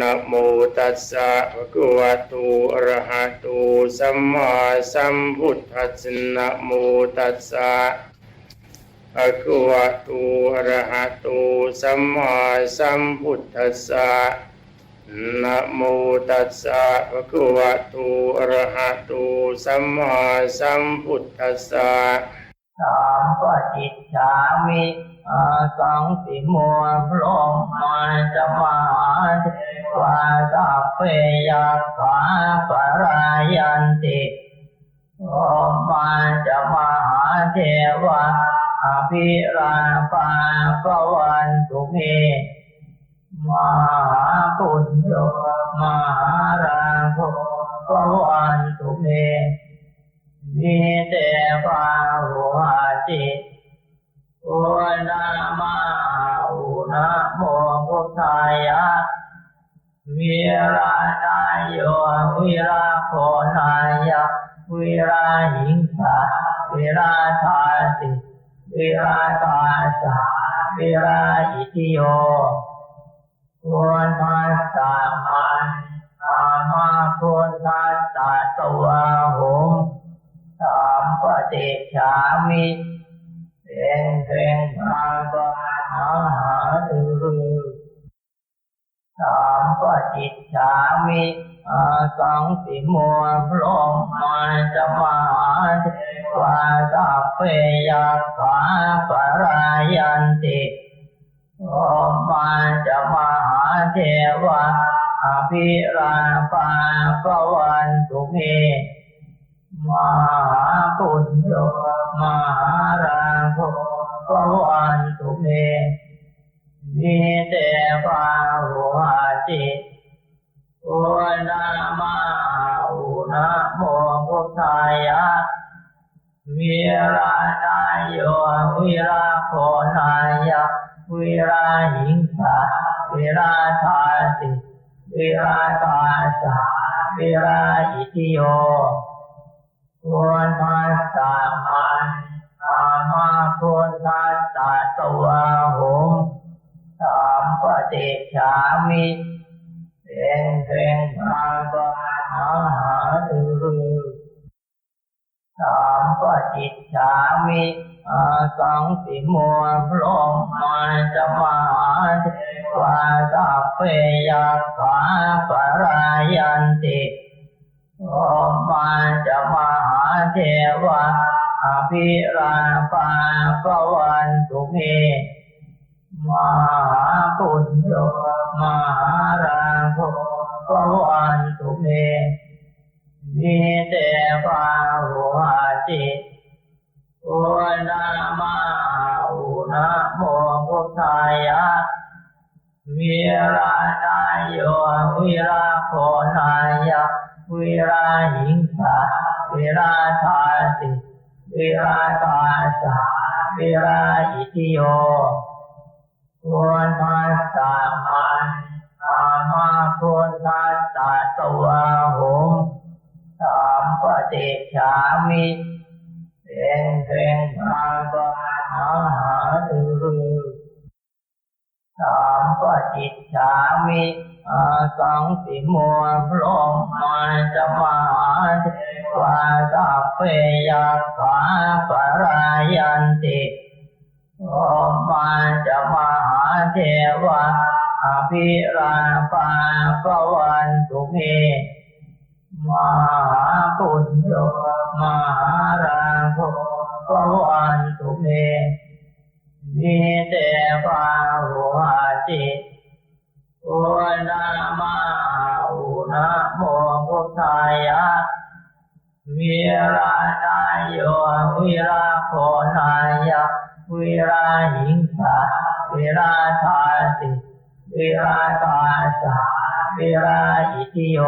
นะโมตัสสะภะคะวะโตอะระหะโตสัมมาสัมพุทธัสสะนะโมตัสสะภะคะวะโตอะระหะโตสัมมาสัมพุทธัสสะนะโมตัสสะภะคะวะโตอะระหะโตสัมมาสัมพุทธัสสะสามปจิตฉามิอาสังสิมัวพรหมาจะมาเท วาสัพเพยัสสาปรายันติโอมาจะมหาเทวาอภิราปาปวันตุเมมหาปุญโยมหาราภปวันตุเมมีเตปาหุหาจิตโอนามาอุนะโมพุทธายะ วิราชายโยวิราโคณายะวิราหิงสาวิราชาติวิราชาสาวิราอิติโยควรทัสสะมันอามาควรทัสสะตัวหุมสามปฏิฉามิเป็นเพ่งทางก็หาามปฏิฉามิอาสังสิมัวพรมมาจะมาเทวาสัพเพยัสสาปรายันติโอมาจะมาเทวาอภิราปาปวันตุเมมหาปุญโยมหาราภปวันตุเม มีเตปาหุหาจิโอนามาอุนะโมพุทธายะวิราชายโยวิราโคณายะวิราหิงสาวิราชาติวิราชาสาวิราอิติโยวรทัสสะมันอามาควรทัสสะตัวหุมสามปฏิฉามิเป็นเพ่งทางก็หาหาดือสามปฏิตฉามิอาสังสิมัวพรมมาจะมาเทวาสัพเพยัสสาปรายันติโอมาจะมาเทวาอภิราปาปวันตุเม มหาปุญโยมหาราภปวันตุเมมีเตปาหุหาจิตโอนามาอุนะโมพุทธายะวิราชายโยวิราโคณายะวิราหิงสาวิราชาติวิราชาสาวิราอิติโย ควรทัสสะมันอามาควรทัสสะตัวหุมสามปฏิฉามิเป็นเพ่งทางก็หาหาดือสามปจิตฉามิอาสังสิมัวพรหมมาจะมาเทวาสัพเพยัสสาปรายันติโอมาจะมา เทวาอภิราปาปวันตุเมมหาปุญโยมหาราภปวันตุเมมีเตปาหุหาจิโอนามาอุนะโมพุทธายะวิราชายโยวิราโคณายะวิราหิงสา วิราชาติวิราชาสาวิราอิติโย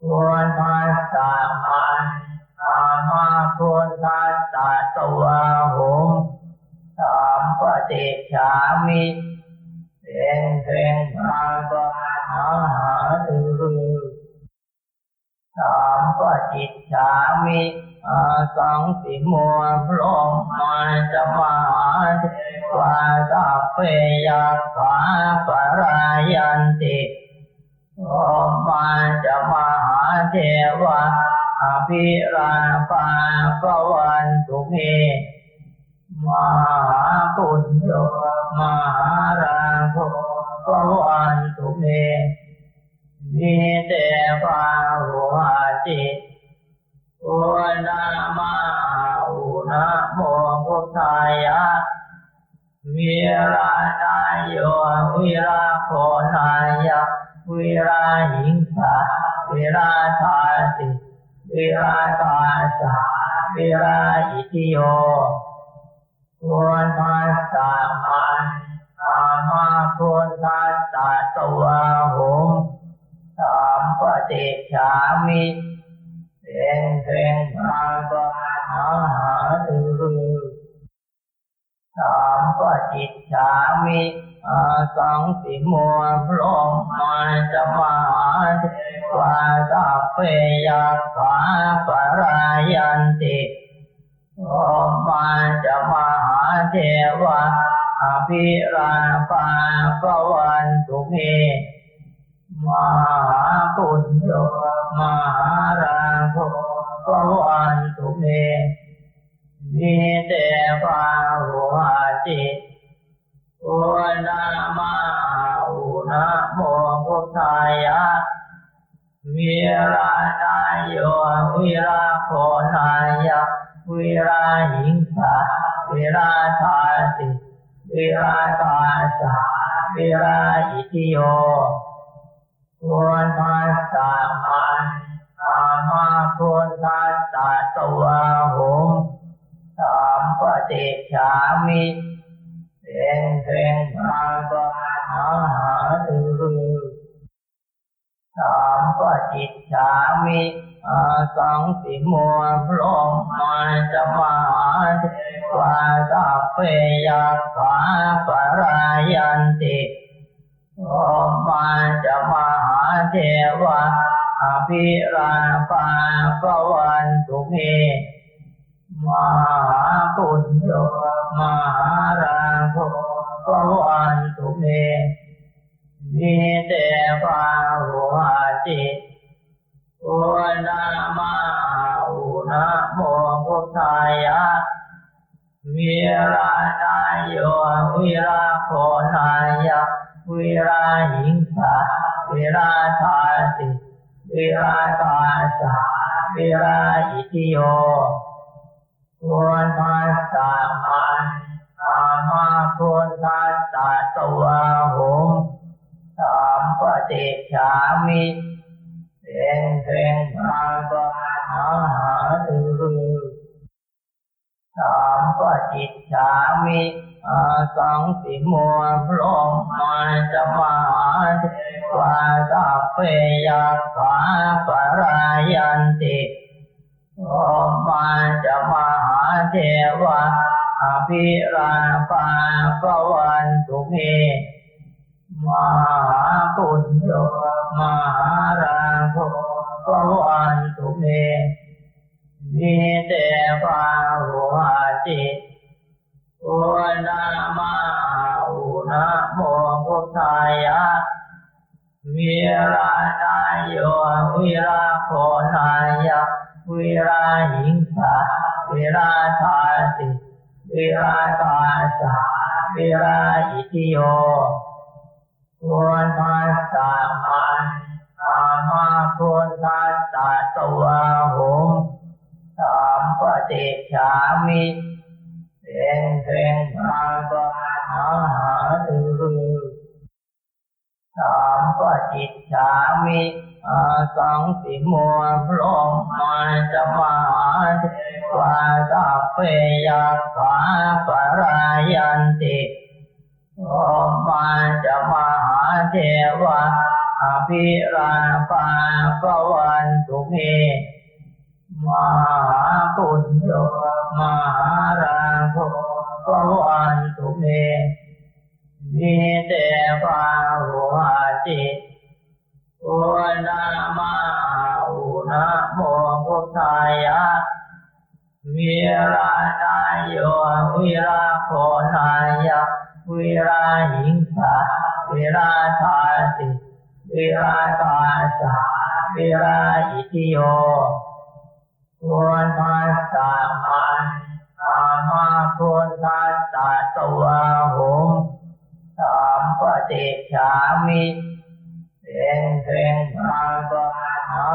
ควรทัสสะมันอามาควรทัสสะตัวหุมสามปฏิฉามิเป็นเพ่งทางก็หาหาดือสามปฏิฉามิ อาสังสิมัวพรหมาจะมาเทวาสัพเพยัสสาปรายันติโอมาจะมาเทวาอภิราปาปวันตุเมมหาปุญโยมหาราภปวันตุเมมีเตปาหุหาจิอุ นามาอุนะโมพุทธายะวิราชายโยวิราโคนายะวิราหิงสาวิราชาติวิราชาสาวิราอิติโยควรทัสสะมันอามาควรทัสสะตัวหุมสามปฏิชามิ เป็นเพ่งทางก็หาหาดือสามปฏิชามิอาสังสิมัวพรหมาจะมาเทวาสัพเพยัสสาปรายันติโอมาจะมาหาเทวะอภิราปาปวันตุเมมหาปุญโยมหาราภ ปวันตุเม มีเตปาหุหาจิตโอนามาอุนะโมพุทธายะวิราชายโยวิราโคนายะวิราหิงสาวิราชาติวิราชาสาวิราอิติโยควรทัสสะมัน มาควรทัสสะตัวหุมสามปฏิชามิเป็นเพ่งทางก็หาหาดือสามปฏิจจามิอาสังสิมัวพรหมาจะมาเทวาสัพเพยัสสาปรายันติโอมาจะมาเทวา อภิราปาปวันตุเมมหาปุญโยมหาราภปวันตุเมมีเตปาหุหาจิตโอนามาอุนะโมพุทธายะวิราชายโยวิราโคนายะวิราหิงสาวิราชาติ วิราชาสาวิราอิติโยควรทัสสะมันอามาควรทัสสะตัวหุมสามปฏิชามิเป็นเพ่งทางก็หาหาดือสามปฏิชามิ อาสังสิมัวพรมาจะมาเทวาสัพเพยัสสาปรายันติโอมาจะมาเทวะอภิราปาปวันตุเมมหาปุญโยมหาราภปวันตุเมมีเตปาหุหาจิต อุนามาอุนะโมพุทธายะวิราชายโยวิราโคนายะวิราหิงสาวิราชาติวิราชาสาวิราอิติโยควรทัสสะมันอามาควรทัสสะตัวหุมสามปฏิชามิ เป็นเพ่งทางก็หาหาดือสามปฏิชามิอาสังสิมัวพรหมาจะมาเทวาสัพเพยัสสาปรายันติโอมาจะมาเทวะอภิราปาปวันตุเมมหาปุญโยมหาราภ ปวันตุเม มีเตปาหุหาจิตโอนามาอุนะโมพุทธายะวิราชายโยวิราโคนายะวิราหิงสาวิราชาติวิราชาสาวิราอิติโยควรทัสสะมัน มาควรทัสสะตัวหุมสามปฏิชามิเป็นเป็นทางก็หาหา